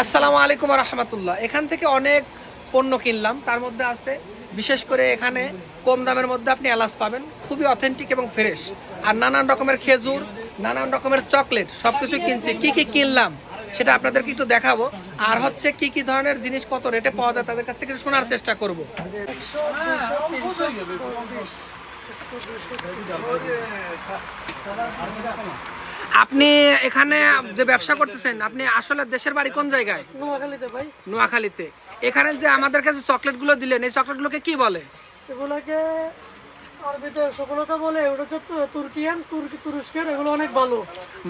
আসসালামু আলাইকুম রহমতুল্লাহ। এখান থেকে অনেক পণ্য কিনলাম। তার মধ্যে আছে, বিশেষ করে এখানে কম দামের মধ্যে আপনি এলাচ পাবেন। খুবই অথেন্টিক এবং ফ্রেশ আর নানান রকমের খেজুর, নানান রকমের চকলেট সব কিছু কিনছি। কি কি কিনলাম সেটা আপনাদেরকে একটু দেখাবো। আর হচ্ছে কি কি ধরনের জিনিস, কত রেটে পাওয়া যায় তাদের কাছ থেকে শোনার চেষ্টা করব। আপনি এখানে যে ব্যবসা করতেছেন আপনি আসলে দেশের বাড়ি কোন জায়গায়? নোয়াখালীতে ভাই। নোয়াখালীতে। এখানে যে আমাদের কাছে চকলেটগুলো দিলেন এই চকলেট গুলোকে কি বলে? এগুলোকে আরবিতে সফলতা বলে এগুলো হচ্ছে তুর্কিয়ান তুর্কি তুরস্কের এগুলো অনেক ভালো।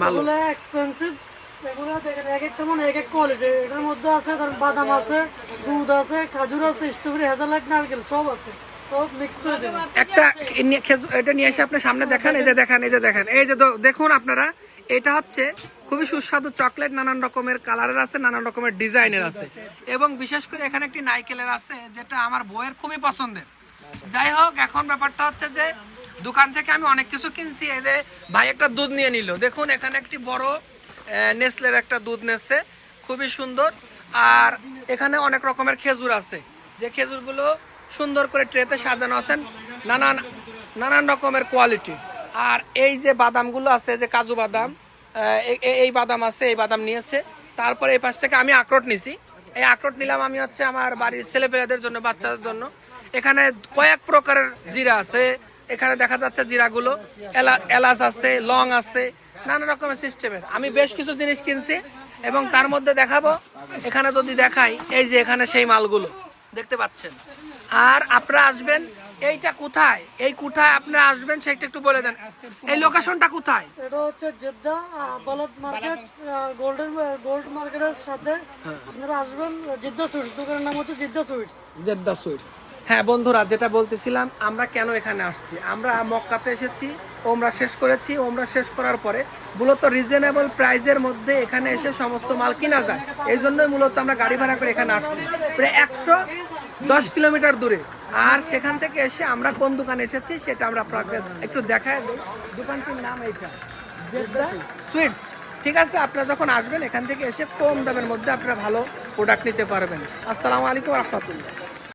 এগুলো এক্সপেন্সিভ এগুলো দেখেন এক এক সময় এক এক কোয়ালিটি এটার মধ্যে আছে ধরেন বাদাম আছে দুধ আছে খাজুর আছে স্ট্রবেরি নারকেল সব আছে। একটা নিয়ে- এটা নিয়ে এসে আপনি সামনে দেখান এই যে দেখেন এই যে দেখেন। এই যে দেখুন আপনারা এটা হচ্ছে খুবই সুস্বাদু চকলেট, নানান রকমের কালারের আছে, নানান রকমের ডিজাইনের আছে। এবং বিশেষ করে এখানে একটি নাইকেলের আছে, যেটা আমার বইয়ের খুবই পছন্দের। যাই হোক, এখন ব্যাপারটা হচ্ছে যে দোকান থেকে আমি অনেক কিছু কিনছি, এই যে ভাই একটা দুধ নিয়ে নিল। দেখুন, এখানে একটি বড় নেসলের একটা দুধ নেছে, খুবই সুন্দর। আর এখানে অনেক রকমের খেজুর আছে। যে খেজুরগুলো সুন্দর করে ট্রেতে সাজানো আছেন, নানান নানান রকমের কোয়ালিটি আর এই যে বাদামগুলো আছে, যে কাজু বাদাম এই বাদাম আছে, এই বাদাম নিয়েছে। তারপরে এই পাশ থেকে আমি আখরোট নিছি। এই আখরোট নিলাম আমি হচ্ছে আমার বাড়ির ছেলেপেলেদের জন্য, বাচ্চাদের জন্য। এখানে কয়েক প্রকারের জিরা আছে। এখানে দেখা যাচ্ছে জিরাগুলো, এলা- এলাচ আছে, লং আছে, নানা রকমের সিস্টেমের। আমি বেশ কিছু জিনিস কিনছি এবং তার মধ্যে দেখাবো। এখানে যদি দেখাই, এই যে এখানে সেই মালগুলো, দেখতে পাচ্ছেন? আর আপনারা আসবেন এইটা কোথায়? এই কোথায় আপনারা আসবেন সেটা একটু বলে দেন। এই লোকেশনটা কোথায়? এটা হচ্ছে জেদ্দা বলদ মার্কেট গোল্ডেন গোল্ড মার্কেটের সাথে আপনারা আসবেন জিদ্দা সুইটস দোকানের নাম হচ্ছে জিদ্দা সুইটস। Jeddah sweets. হ্যাঁ বন্ধুরা যেটা বলতেছিলাম আমরা কেন এখানে আসছি? আমরা মক্কাতে এসেছি ওমরা শেষ করেছি ওমরা শেষ করার পরে মূলত রিজনেবল প্রাইজের মধ্যে এখানে এসে সমস্ত মাল কিনা যায়। এই জন্যই মূলত আমরা গাড়ি ভাড়া করে এখানে আসছি। প্রায় একশো দশ কিলোমিটার দূরে। আর সেখান থেকে এসে আমরা কোন দোকানে এসেছি সেটা আমরা আপনাকে একটু দিই দোকানটির নাম এইটা। সুইটস। ঠিক আছে, আপনারা যখন আসবেন এখান থেকে এসে কম দামের মধ্যে আপনারা ভালো প্রোডাক্ট নিতে পারবেন। আসসালামু আলাইকুম রহমতুল্লাহ।